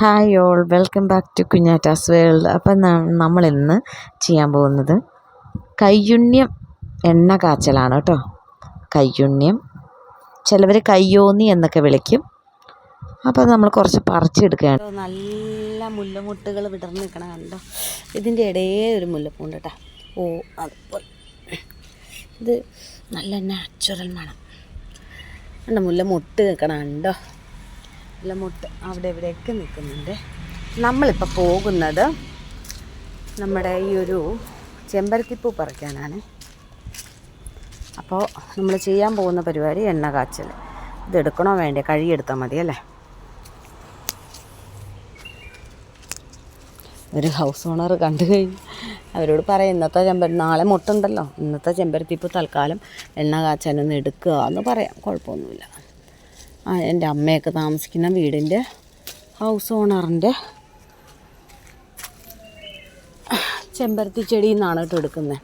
Hi all welcome back to Kunjattas world അപ്പം നമ്മളിന്ന് ചെയ്യാൻ പോകുന്നത് കയ്യുണ്യം എണ്ണ കാച്ചലാണ് കേട്ടോ. കയ്യുണ്യം. ചിലവർ കയ്യോന്നി എന്നൊക്കെ വിളിക്കും. അപ്പോൾ നമ്മൾ കുറച്ച് പറിച്ചെടുക്കുകയാണ്. നല്ല മുല്ലമുട്ടുകൾ വിടർന്ന് നിൽക്കണ കണ്ടോ? ഇതിന്റെ ഇടയേ ഒരു മുല്ലപ്പൂണ്ട് കേട്ടോ. ഓ അതുപോലെ. ഇത് നല്ല നാച്ചുറൽ മണം. കണ്ടോ മുല്ലമുട്ട് നിൽക്കണ കണ്ടോ? മുല്ലമുട്ട് അവിടെ ഇവിടെയൊക്കെ നിൽക്കുന്നുണ്ട്. നമ്മളിപ്പോൾ പോകുന്നത് നമ്മുടെ ഈ ഒരു ചെമ്പരത്തിപ്പൂ പറിക്കാനാണ്. അപ്പോൾ നമ്മൾ ചെയ്യാൻ പോകുന്ന പരിപാടി എണ്ണ കാച്ചൽ. ഇതെടുക്കണോ വേണ്ടേ? കഴുകിയെടുത്താൽ മതി അല്ലേ? ഒരു ഹൗസ് ഓണർ കണ്ടു കഴിഞ്ഞു. അവരോട് പറയും ഇന്നത്തെ ചെമ്പര നാളെ മുട്ടുണ്ടല്ലോ. ഇന്നത്തെ ചെമ്പരത്തിപ്പ് തൽക്കാലം എണ്ണ കാച്ചാനൊന്ന് എടുക്കുക എന്ന് പറയാം. കുഴപ്പമൊന്നുമില്ല. എന്റെ അമ്മയൊക്കെ താമസിക്കുന്ന വീടിന്റെ ഹൗസ് ഓണറിന്റെ ചെമ്പരത്തി ചെടിയിൽ നിന്നാണ് കേട്ടോ എടുക്കുന്നത്.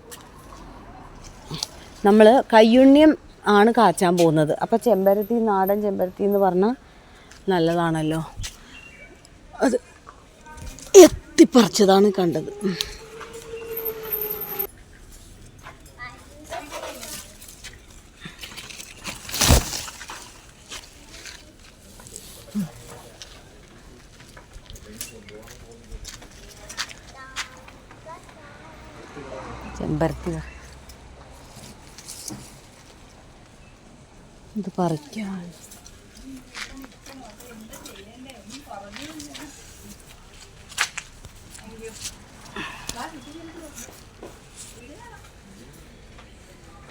നമ്മൾ കയ്യുണ്യം ആണ് കാച്ചാൻ പോകുന്നത്. അപ്പോൾ ചെമ്പരത്തി നാടൻ ചെമ്പരത്തി എന്ന് പറഞ്ഞാൽ നല്ലതാണല്ലോ. അത് എത്തിപ്പറിച്ചതാണ് കണ്ടത്. ചെമ്പരത്തി ഇത് പറിക്കാൻ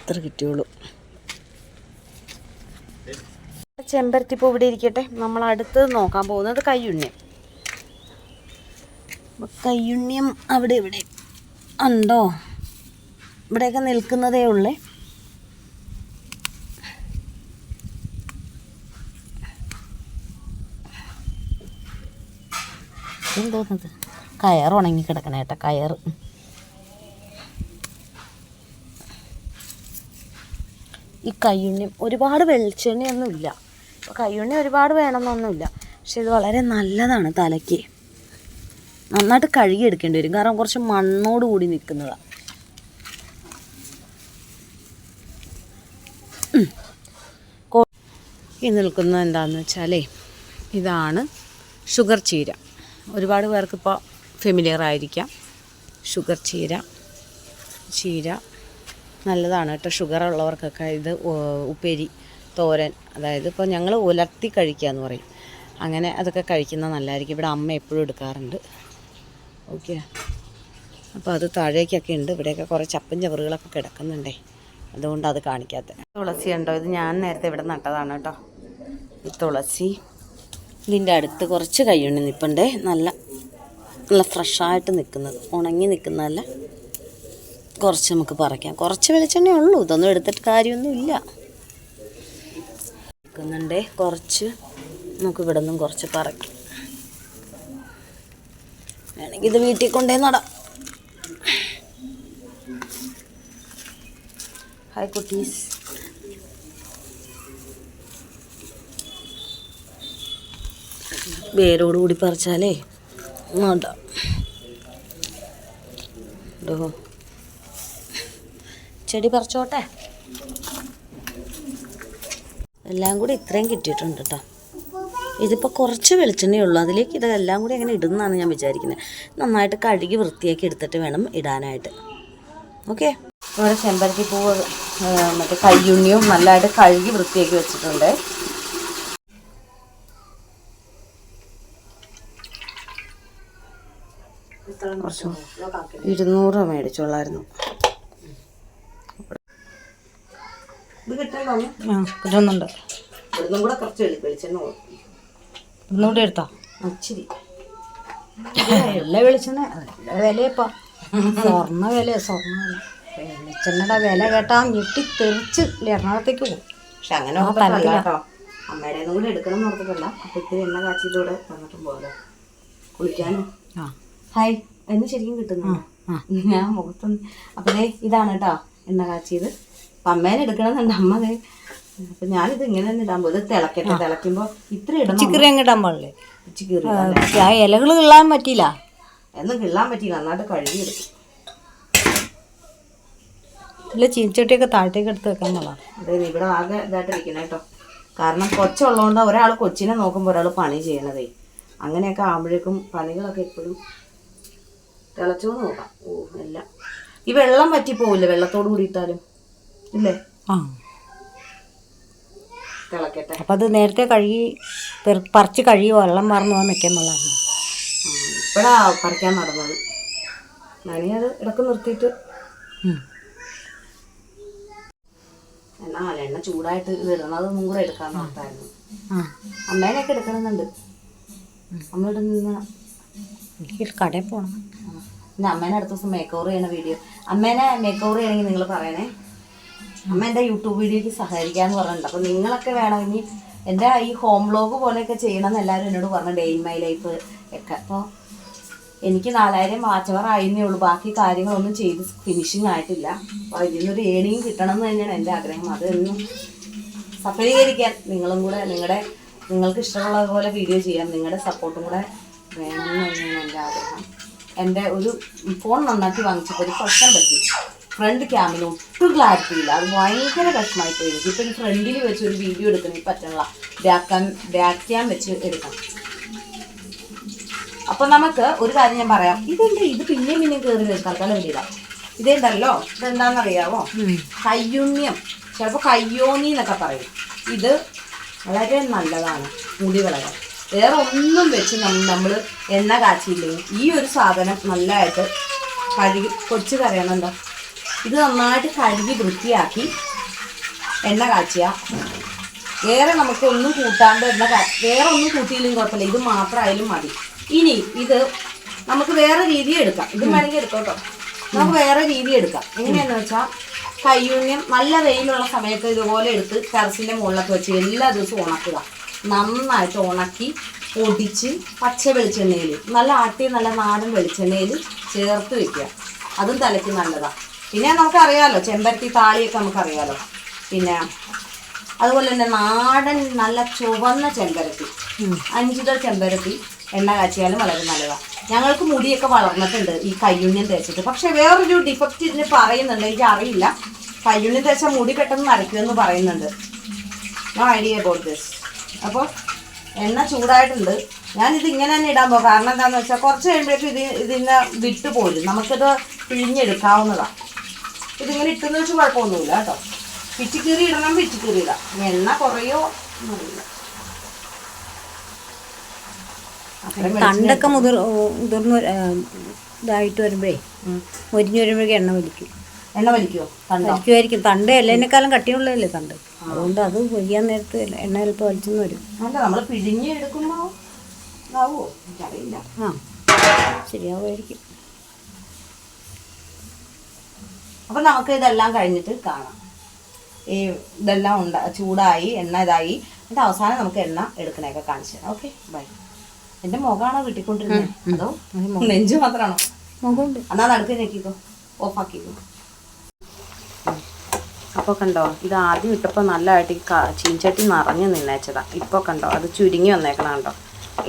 ഇത്ര കിട്ടിയുള്ളൂ. ചെമ്പരത്തിപ്പൂ ഇവിടെ ഇരിക്കട്ടെ. നമ്മൾ അടുത്ത് നോക്കാൻ പോകുന്നത് കയ്യുണ്യം. കയ്യുണ്യം അവിടെ ഇവിടെ. ഉണ്ടോ? ഇവിടെയൊക്കെ നിൽക്കുന്നതേ ഉള്ളേ. എന്തോന്നത്? കയർ ഉണങ്ങി കിടക്കണ കേട്ടോ കയർ ഈ കയ്യുണ്ണിയും ഒരുപാട് വെളിച്ചെണ്ണയൊന്നുമില്ല. അപ്പോൾ കയ്യുണ്ണി ഒരുപാട് വേണമെന്നൊന്നുമില്ല. പക്ഷെ ഇത് വളരെ നല്ലതാണ് തലയ്ക്ക്. നന്നായിട്ട് കഴുകി എടുക്കേണ്ടി വരും. കാരണം കുറച്ച് മണ്ണോട് കൂടി നിൽക്കുന്നതാണ് ഈ നിൽക്കുന്നത് എന്താണെന്ന് വെച്ചാലേ ഇതാണ് ഷുഗർ ചീര. ഒരുപാട് പേർക്കിപ്പോൾ ഫെമിലിയർ ആയിരിക്കാം. ഷുഗർ ചീര. ചീര നല്ലതാണ് കേട്ടോ. ഷുഗർ ഉള്ളവർക്കൊക്കെ ഇത് ഉപ്പേരി തോരൻ അതായത് ഇപ്പോൾ ഞങ്ങൾ ഉലർത്തി കഴിക്കുക എന്ന് പറയും. അങ്ങനെ അതൊക്കെ കഴിക്കുന്നത് നല്ലതായിരിക്കും. ഇവിടെ അമ്മ എപ്പോഴും എടുക്കാറുണ്ട്. ഓക്കെ. അപ്പോൾ അത് താഴേക്കൊക്കെ ഉണ്ട്. ഇവിടെയൊക്കെ കുറേ ചപ്പും ചവറുകളൊക്കെ കിടക്കുന്നുണ്ടേ. അതുകൊണ്ട് അത് കാണിക്കാത്ത. തുളസി ഉണ്ടോ ഇത് ഞാൻ നേരത്തെ ഇവിടെ നട്ടതാണ് കേട്ടോ. ഈ തുളസി. ഇതിന്റെ അടുത്ത് കുറച്ച് കൈയുണ്ട് നിൽപ്പുണ്ടേ നല്ല നല്ല ഫ്രഷായിട്ട് നിൽക്കുന്നത്. ഉണങ്ങി നിൽക്കുന്നതല്ല. കുറച്ച് നമുക്ക് പറിക്കാം. കുറച്ച് വെളിച്ചെണ്ണേ ഉള്ളൂ. ഇതൊന്നും എടുത്തിട്ട് കാര്യമൊന്നും ഇല്ല. നിൽക്കുന്നുണ്ടേ. കുറച്ച് നമുക്ക് ഇവിടെ നിന്നും കുറച്ച് പറിക്കാം. വേണമെങ്കിൽ ഇത് വീട്ടിൽ കൊണ്ടേ നടാം. ഹായ് കുട്ടീസ്. വേരോട് കൂടി പറിച്ചാലേ നടാം. ചെടി പറിച്ചോട്ടെ? എല്ലാം കൂടി ഇത്രയും കിട്ടിയിട്ടുണ്ട് കേട്ടോ ഇതിപ്പോൾ കുറച്ച് വെളിച്ചെണ്ണയേ ഉള്ളൂ അതിലേക്ക് ഇതെല്ലാം കൂടി അങ്ങനെ ഇടുന്നതാണ് ഞാൻ വിചാരിക്കുന്നത് നന്നായിട്ട് കഴുകി വൃത്തിയാക്കി എടുത്തിട്ട് വേണം ഇടാനായിട്ട്. ഓക്കെ? ഇവിടെ ചെമ്പരത്തി പൂവ് മറ്റേ കയ്യുണ്ണിയും നല്ലതായിട്ട് കഴുകി വൃത്തിയാക്കി വെച്ചിട്ടുണ്ട്. കുറച്ച് ഇരുന്നൂറ് രൂപ മേടിച്ചോളായിരുന്നു. ഇത് കിട്ടണ്ടോ ആ കിട്ടുന്നുണ്ട്. ഇവിടുന്നും കൂടെ കുറച്ച് വെളിച്ചെണ്ണ ഒന്നുകൂടി എടുത്തോ? ഇച്ചിരി. എല്ലാ വെളിച്ചെണ്ണ വിലയപ്പാ. സ്വർണ വില സ്വർണ വില. വെളിച്ചെണ്ണയുടെ വില കേട്ടാ ഞെട്ടി തെറിച്ച് എറണാകുളത്തേക്ക് പോകും. പക്ഷെ അങ്ങനെ. കേട്ടോ. അമ്മയുടെ കൂടെ എടുക്കണം എന്ന് ഓർത്തിട്ടല്ല. അപ്പൊ ഇത്തിരി എണ്ണ കാച്ചിലൂടെ വന്നിട്ടും പോലെ. കുളിക്കാനും ആ. ഹായ് എന്ന് ശരിക്കും കിട്ടുന്നു ആ. ഞാൻ മുഖത്തൊന്ന് അപ്പൊ ദേ ഇതാണ് കേട്ടോ എണ്ണ കാച്ചിയത്. അപ്പൊ അമ്മേനെ എടുക്കണമെന്നുണ്ട്. അമ്മ ദേ അപ്പൊ ഞാനിത് ഇങ്ങനെ തന്നെ ഇടാൻ പോകും ഇത് തിളക്കട്ടെ. തിളക്കുമ്പോ ഇത്ര ഇടണം ചിക്കറി അങ്ങ് ഇടാൻ പാടില്ലേ? ഉച്ചക്കറി ആ ഇലകൾ കിള്ളാൻ പറ്റിയില്ല. എന്നും കിള്ളാൻ പറ്റിയില്ല. നന്നായിട്ട് കഴുകിയെടുക്കും. ഇല്ല ചീനച്ചട്ടിയൊക്കെ താഴത്തേക്ക് എടുത്ത് വെക്കാൻ കൊള്ളാം അതായത് ഇവിടെ ആകെ ഇതായിട്ടിരിക്കണം കേട്ടോ കാരണം കൊച്ചുള്ളതുകൊണ്ട് ഒരാൾ കൊച്ചിനെ നോക്കുമ്പോൾ ഒരാൾ പണി ചെയ്യണതേ. അങ്ങനെയൊക്കെ ആകുമ്പോഴേക്കും പണികളൊക്കെ എപ്പോഴും തിളച്ചോ നോക്കാം. ഓ എല്ലാം. ഈ വെള്ളം പറ്റി പോവില്ലേ വെള്ളത്തോട് കൂടിയിട്ടാലും ഇല്ലേ? ആ. തിളക്കട്ടെ. അപ്പം അത് നേരത്തെ കഴുകി പെറ- പറിച്ച് കഴുകി വെള്ളം മറന്നു പോകാൻ വെക്കാൻ കൊള്ളായിരുന്നു ഇപ്പോഴാ പറിക്കാൻ നടന്നത്. ഞാനത് ഇടയ്ക്ക് നിർത്തിയിട്ട്. എന്നാ എണ്ണ ചൂടായിട്ട് ഇത് ഇടണത് ഒന്നും കൂടെ എടുക്കാൻ നോക്കായിരുന്നു. ആ. അമ്മേനെയൊക്കെ എടുക്കണമെന്നുണ്ട് അമ്മ ഇടുന്ന എനിക്ക് കടയിൽ പോകണം പിന്നെ അമ്മേനെ അടുത്ത ദിവസം മേക്ക് ഓവർ ചെയ്യണ വീഡിയോ. അമ്മേനെ മേക്ക് ഓവർ ചെയ്യണമെങ്കിൽ നിങ്ങൾ പറയണേ. അമ്മ എന്റെ യൂട്യൂബ് വീഡിയോയ്ക്ക് സഹകരിക്കാന്ന് പറഞ്ഞിട്ടുണ്ട്. അപ്പോൾ നിങ്ങളൊക്കെ വേണമെങ്കിൽ എന്റെ എന്റെ ഈ ഹോം വ്ലോഗ് പോലെയൊക്കെ ചെയ്യണമെന്ന് എല്ലാവരും എന്നോട് പറഞ്ഞു ഡേ ഇൻ മൈ ലൈഫ് ഒക്കെ. അപ്പോൾ എനിക്ക് നാലായിരം വാച്ചവർ ആയിരുന്നേ ഉള്ളൂ. ബാക്കി കാര്യങ്ങളൊന്നും ചെയ്ത് ഫിനിഷിങ് ആയിട്ടില്ല. അപ്പോൾ ഇതിനൊരു ഏണിയും കിട്ടണം എന്ന് തന്നെയാണ് എന്റെ ആഗ്രഹം. അതൊന്നും സഫലീകരിക്കാൻ നിങ്ങളും കൂടെ നിങ്ങളുടെ നിങ്ങൾക്ക് ഇഷ്ടമുള്ളതുപോലെ വീഡിയോ ചെയ്യാം നിങ്ങളുടെ സപ്പോർട്ടും കൂടെ വേണമെന്ന് തന്നെയാണ് എന്റെ ആഗ്രഹം. എന്റെ ഒരു ഫോൺ നന്നാക്കി വാങ്ങിച്ചപ്പോൾ ഒരു പ്രശ്നം പറ്റി. ഫ്രണ്ട് ക്യാമിന് ഒട്ടും ക്ലാരിറ്റി ഇല്ല. അത് ഭയങ്കര കഷ്ടമായി പോയി. എനിക്ക് ഇപ്പം ഫ്രണ്ടിൽ വെച്ച് ഒരു വീഡിയോ എടുക്കണമെങ്കിൽ പറ്റണില്ല. ബാക്കാൻ ബാക്ക് ക്യാം വെച്ച് എടുക്കണം. അപ്പം നമുക്ക് ഒരു കാര്യം ഞാൻ പറയാം. ഇതെന്താ? ഇത് പിന്നെയും പിന്നെയും കയറി വരും തൽക്കാലം ഇതേണ്ടല്ലോ ഇതെന്താണെന്നറിയാവോ കയ്യുണ്യം. ചിലപ്പോൾ കയ്യോണി എന്നൊക്കെ പറയും. ഇത് വളരെ നല്ലതാണ്. മുടി വളരാൻ. വേറെ ഒന്നും വെച്ച് നമ്മൾ എണ്ണ കാച്ചിയില്ലെങ്കിൽ ഈ ഒരു സാധനം നല്ലതായിട്ട് കഴുകി കൊച്ചു കരയണെന്താ ഇത് നന്നായിട്ട് കഴുകി വൃത്തിയാക്കി എണ്ണ കാച്ചിയ. വേറെ നമുക്ക് ഒന്നും കൂട്ടാണ്ട് എണ്ണ വേറെ ഒന്നും കൂട്ടിയില്ലെങ്കിൽ കുഴപ്പമില്ല. ഇത് മാത്രമായാലും മതി. ഇനി ഇത് നമുക്ക് വേറെ രീതി എടുക്കാം. ഇത് വേണമെങ്കിൽ എടുക്കാം കേട്ടോ നമുക്ക് വേറെ രീതി എടുക്കാം. എങ്ങനെയാണെന്ന് വെച്ചാൽ കയ്യൂന്യം നല്ല വെയിലുള്ള സമയത്ത് ഇതുപോലെ എടുത്ത് ടെറസിന്റെ മുകളിലൊക്കെ വെച്ച് എല്ലാ ദിവസവും ഉണക്കുക. നന്നായിട്ട് ഉണക്കി പൊടിച്ച് പച്ച വെളിച്ചെണ്ണയിൽ നല്ല ആട്ടി നല്ല നാടൻ വെളിച്ചെണ്ണയിൽ ചേർത്ത് വെക്കുക. അതും തലയ്ക്ക് നല്ലതാണ് പിന്നെ നമുക്കറിയാമല്ലോ ചെമ്പരത്തി താളിയൊക്കെ നമുക്കറിയാമല്ലോ പിന്നെ അതുപോലെ തന്നെ നാടൻ നല്ല ചുവന്ന ചെമ്പരത്തി. അഞ്ചുതൽ ചെമ്പരത്തി എണ്ണ കാച്ചിയാലും വളരെ നല്ലതാണ് ഞങ്ങൾക്ക് മുടിയൊക്കെ വളർന്നിട്ടുണ്ട് ഈ കയ്യുണ്യം തേച്ചിട്ട്. പക്ഷെ വേറൊരു ഡിഫക്റ്റ് ഇതിന് പറയുന്നുണ്ട് എനിക്ക് അറിയില്ല കയ്യുണ്യം തേച്ചാൽ മുടി പെട്ടെന്ന് നരയ്ക്കുമെന്ന് പറയുന്നുണ്ട്. നോ ഐഡിയ അബൌട്ട് ദിസ് അപ്പോൾ എണ്ണ ചൂടായിട്ടുണ്ട്. ഞാനിത് ഇങ്ങനെ തന്നെ ഇടാൻ പോകും. കാരണം എന്താണെന്ന് വെച്ചാൽ കുറച്ച് കഴിയുമ്പോഴേക്കും ഇത് ഇതിന്ന് വിട്ടു പോരും നമുക്കിത് പിഴിഞ്ഞെടുക്കാവുന്നതാണ് ഇതിങ്ങനെ ഇട്ടെന്ന് വെച്ച് കുഴപ്പമൊന്നുമില്ല കേട്ടോ. പിച്ചിക്കീറി ഇടണം പിച്ചിക്കീറി ഇടാം എണ്ണ കുറയോ എന്നറിയില്ല തണ്ടൊക്കെ മുതിർ മുതിർന്ന് ഇതായിട്ട് വരുമ്പോഴേ മുരിഞ്ഞ് വരുമ്പോഴേക്കും എണ്ണ വലിക്കും. എണ്ണ വലിക്കുമോ വലിക്കുമായിരിക്കും തണ്ട് എല്ലേനേക്കാളും കട്ടിയുള്ളതല്ലേ തണ്ട്? അതുകൊണ്ട് അത് പൊയ്യാൻ നേരത്ത് എണ്ണ ചിലപ്പോൾ വലിച്ചെന്ന് വരും. അല്ല നമ്മൾ പിഴിഞ്ഞ് എടുക്കുമ്പോൾ ആവുമോ എനിക്കറിയില്ല. ആ ശരിയാവുമായിരിക്കും. അപ്പം നമുക്ക് ഇതെല്ലാം കഴിഞ്ഞിട്ട് കാണാം. ഈ ഇതെല്ലാം ഉണ്ട ചൂടായി എണ്ണ ഇതായി എന്നിട്ട് അവസാനം നമുക്ക് എണ്ണ എടുക്കണേക്കെ കാണിച്ചു തരാം. Okay bye. എന്റെ മുഖമാണോ കിട്ടിക്കൊണ്ടിരുന്നത് അതോ നെഞ്ചു മാത്രമാണോ? മുഖമുണ്ട്. എന്നാ നടുക്ക് ഞെക്കിക്കോ. ഓഫാക്കിക്കോ അപ്പോൾ കണ്ടോ ഇത് ആദ്യം ഇട്ടപ്പോൾ നല്ലതായിട്ട് ഈ ചീഞ്ചട്ടി നിറഞ്ഞു നിന്നേച്ചതാ. ഇപ്പോൾ കണ്ടോ അത് ചുരുങ്ങി വന്നേക്കണം കണ്ടോ.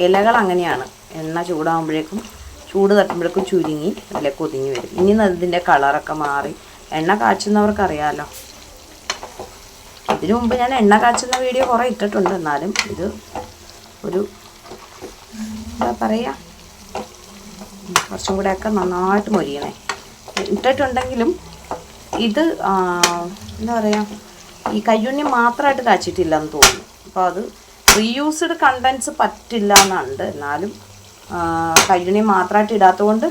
ഇലകൾ അങ്ങനെയാണ്. എണ്ണ ചൂടാകുമ്പോഴേക്കും ചൂട് തട്ടുമ്പോഴേക്കും ചുരുങ്ങി അതിലേക്ക് ഒതുങ്ങി വരും. ഇനി ഇതിന്റെ കളറൊക്കെ മാറി. എണ്ണ കാച്ചുന്നവർക്കറിയാമല്ലോ ഇതിനു മുമ്പ് ഞാൻ എണ്ണ കാച്ചുന്ന വീഡിയോ കുറേ ഇട്ടിട്ടുണ്ട്. എന്നാലും ഇത് ഒരു എന്താ പറയുക കുറച്ചും കൂടെയൊക്കെ നന്നായിട്ട് മൊരിയണേ. ഇട്ടിട്ടുണ്ടെങ്കിലും ഇത് എന്താ പറയുക ഈ കയ്യുണ്ണി മാത്രമായിട്ട് കാച്ചിട്ടില്ല എന്ന് തോന്നുന്നു. അപ്പോൾ അത് റീയൂസ്ഡ് കണ്ടൻസ് പറ്റില്ല എന്നുണ്ട് എന്നാലും കയ്യുണ്ണി മാത്രമായിട്ട് ഇടാത്തതുകൊണ്ട്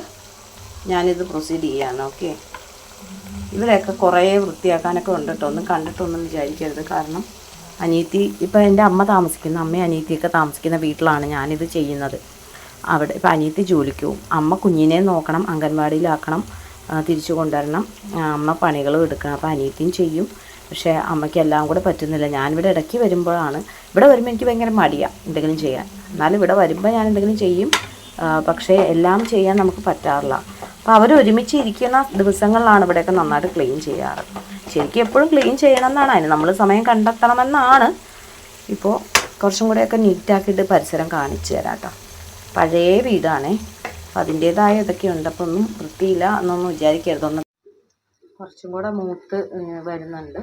ഞാനിത് പ്രൊസീഡ് ചെയ്യാണ് ഓക്കെ. ഇവിടെയൊക്കെ കുറേ വൃത്തിയാക്കാനൊക്കെ ഉണ്ട് കേട്ടോ. ഒന്നും കണ്ടിട്ടൊന്നും വിചാരിക്കരുത്. കാരണം അനിയത്തി ഇപ്പോൾ എന്റെ അമ്മ താമസിക്കുന്ന അമ്മയും അനിയത്തിയൊക്കെ താമസിക്കുന്ന വീട്ടിലാണ് ഞാനിത് ചെയ്യുന്നത്. അവിടെ ഇപ്പം അനിയത്തി ജോലിക്ക് പോകും അമ്മ കുഞ്ഞിനെ നോക്കണം അംഗൻവാടിയിലാക്കണം തിരിച്ചു കൊണ്ടുവരണം. അമ്മ പണികളും എടുക്കണം. അപ്പോൾ അനിയത്തിയും ചെയ്യും. പക്ഷേ അമ്മയ്ക്ക് എല്ലാം കൂടെ പറ്റുന്നില്ല. ഞാനിവിടെ ഇടയ്ക്ക് വരുമ്പോഴാണ്. ഇവിടെ വരുമ്പോൾ എനിക്ക് ഭയങ്കര മടിയാണ് എന്തെങ്കിലും ചെയ്യാൻ. എന്നാലും ഇവിടെ വരുമ്പോൾ ഞാൻ എന്തെങ്കിലും ചെയ്യും. പക്ഷേ എല്ലാം ചെയ്യാൻ നമുക്ക് പറ്റാറില്ല. അപ്പോൾ അവർ ഒരുമിച്ച് ഇരിക്കുന്ന ദിവസങ്ങളിലാണ് ഇവിടെയൊക്കെ നന്നായിട്ട് ക്ലീൻ ചെയ്യാറ്. ശരിക്കും എപ്പോഴും ക്ലീൻ ചെയ്യണം എന്നാണ്. അതിന് നമ്മൾ സമയം കണ്ടെത്തണമെന്നാണ്. ഇപ്പോൾ കുറച്ചും കൂടെയൊക്കെ നീറ്റാക്കിയിട്ട് പരിസരം കാണിച്ചു തരാം കേട്ടോ പഴയ വീടാണേ. അപ്പം അതിന്റേതായ ഇതൊക്കെ ഉണ്ട്. അപ്പോൾ ഒന്നും വൃത്തിയില്ല എന്നൊന്നും വിചാരിക്കരുത്. ഒന്ന് കുറച്ചും കൂടെ മൂത്ത് വരുന്നുണ്ട്.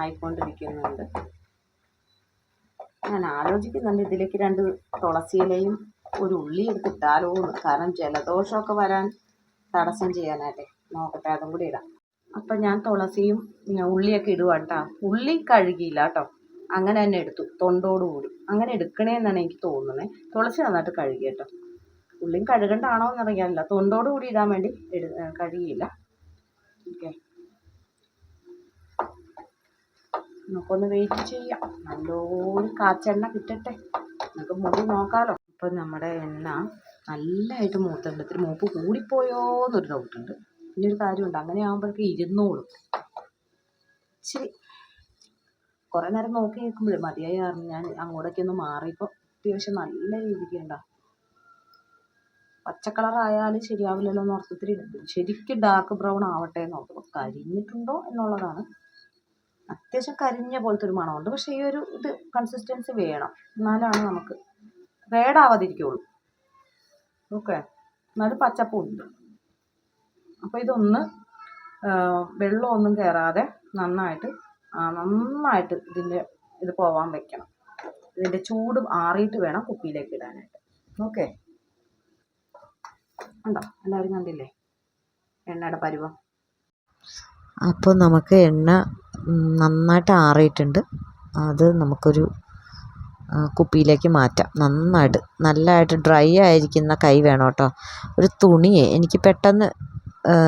ആയിക്കൊണ്ടിരിക്കുന്നുണ്ട്. ഞാൻ ആലോചിക്കുന്നുണ്ട് ഇതിലേക്ക് രണ്ട് തുളസിയിലയും ഒരു ഉള്ളി എടുത്തിട്ടാലോ കാരണം ജലദോഷമൊക്കെ വരാൻ തടസ്സം ചെയ്യാനായിട്ട് നോക്കട്ടെ അതും കൂടി ഇടാം. അപ്പം ഞാൻ തുളസിയും ഉള്ളിയൊക്കെ ഇടുക കേട്ടോ ഉള്ളി കഴുകിയില്ല കേട്ടോ അങ്ങനെ തന്നെ എടുത്തു തൊണ്ടോടുകൂടി അങ്ങനെ എടുക്കണേന്നാണ് എനിക്ക് തോന്നുന്നത് തുളസി നന്നായിട്ട് കഴുകി കേട്ടോ. ഉള്ളിയും കഴുകണ്ടാണോ എന്നറിയാനില്ല തൊണ്ടോടുകൂടി ഇടാൻ വേണ്ടി എടു കഴുകിയില്ല. ഓക്കെ. നമുക്കൊന്ന് വെയിറ്റ് ചെയ്യാം. നല്ലൊരു കാച്ചെണ്ണ കിട്ടട്ടെ. നമുക്ക് മുടി നോക്കാമല്ലോ ഇപ്പം നമ്മുടെ എണ്ണ നല്ലതായിട്ട് മൂത്തുണ്ട് ഇത്തിരി മൂപ്പ് കൂടിപ്പോയോ എന്നൊരു ഡൗട്ടുണ്ട് പിന്നെ ഒരു കാര്യമുണ്ട്. അങ്ങനെ ആകുമ്പോഴേക്ക് ഇരുന്നോളും. ശരി കുറേ നേരം നോക്കി നിൽക്കുമ്പോഴേ മതിയായി കാരണം ഞാൻ അങ്ങോട്ടേക്ക് ഒന്ന് മാറിയപ്പോൾ അത്യാവശ്യം നല്ല രീതിക്ക് ഉണ്ടാ പച്ച കളറായാലും ശരിയാവില്ലല്ലോ എന്ന് ഓർത്ത് ഇത്തിരി ശരിക്കും ഡാർക്ക് ബ്രൗൺ ആവട്ടെ എന്ന് ഓർത്തു. കരിഞ്ഞിട്ടുണ്ടോ എന്നുള്ളതാണ്. അത്യാവശ്യം കരിഞ്ഞ പോലത്തെ ഒരു മണമുണ്ട്. പക്ഷേ ഈ ഒരു ഇത് കൺസിസ്റ്റൻസി വേണം. എന്നാലാണ് നമുക്ക് വേടാവാതിരിക്കുള്ളൂ. ഓക്കെ. എന്നാലും പച്ചപ്പുണ്ട്. അപ്പോൾ ഇതൊന്ന് വെള്ളമൊന്നും കയറാതെ നന്നായിട്ട് നന്നായിട്ട് ഇതിന്റെ ഇത് പോവാൻ വെക്കണം. ഇതിന്റെ ചൂട് ആറിയിട്ട് വേണം കുപ്പിയിലേക്ക് ഇടാനായിട്ട്. ഓക്കെ. ഉണ്ടോ എല്ലാവരും കണ്ടില്ലേ? എണ്ണയുടെ പരുവം. അപ്പോൾ നമുക്ക് എണ്ണ നന്നായിട്ട് ആറിയിട്ടുണ്ട്. അത് നമുക്കൊരു കുപ്പിയിലേക്ക് മാറ്റാം. നന്നായിട്ട് നല്ലതായിട്ട് ഡ്രൈ ആയിരിക്കുന്ന കൈ വേണം കേട്ടോ. ഒരു തുണിയെ എനിക്ക് പെട്ടെന്ന്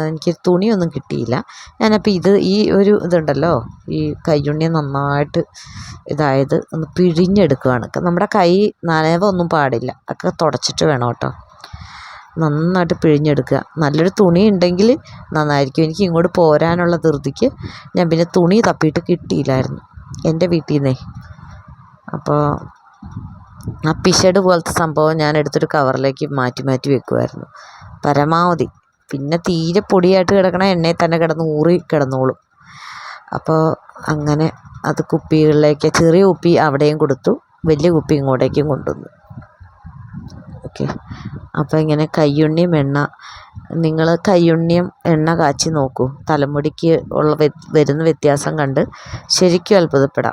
എനിക്ക് തുണിയൊന്നും കിട്ടിയില്ല. ഞാനപ്പോൾ ഇത് ഈ ഒരു ഇതുണ്ടല്ലോ ഈ കയ്യുണ്ണി നന്നായിട്ട് ഇതായത് ഒന്ന് പിഴിഞ്ഞെടുക്കുകയാണ്. നമ്മുടെ കൈ നനവൊന്നും പാടില്ല ഒക്കെ തുടച്ചിട്ട് വേണം കേട്ടോ. നന്നായിട്ട് പിഴിഞ്ഞെടുക്കുക. നല്ലൊരു തുണി ഉണ്ടെങ്കിൽ നന്നായിരിക്കും. എനിക്ക് ഇങ്ങോട്ട് പോരാനുള്ള ധൃതിക്ക് ഞാൻ പിന്നെ തുണി തപ്പിയിട്ട് കിട്ടിയില്ലായിരുന്നു. എന്റെ വീട്ടിൽ നിന്നേ. അപ്പോൾ ആ പിഷഡ് പോലത്തെ സംഭവം ഞാൻ എടുത്തൊരു കവറിലേക്ക് മാറ്റി മാറ്റി വെക്കുമായിരുന്നു പരമാവധി. പിന്നെ തീരെ പൊടിയായിട്ട് കിടക്കണ എണ്ണയിൽ തന്നെ കിടന്ന് ഊറി കിടന്നോളും. അപ്പോൾ അങ്ങനെ അത് കുപ്പികളിലേക്ക് ചെറിയ കുപ്പി അവിടെയും കൊടുത്തു. വലിയ കുപ്പി ഇങ്ങോട്ടേക്കും കൊണ്ടുവന്നു. ഓക്കെ. അപ്പോൾ ഇങ്ങനെ കയ്യുണ്ണിയും എണ്ണ നിങ്ങൾ കയ്യുണ്ണിയും എണ്ണ കാച്ചി നോക്കൂ. തലമുടിക്ക് ഉള്ള വരുന്ന വ്യത്യാസം കണ്ട് ശരിക്കും അത്ഭുതപ്പെടാം.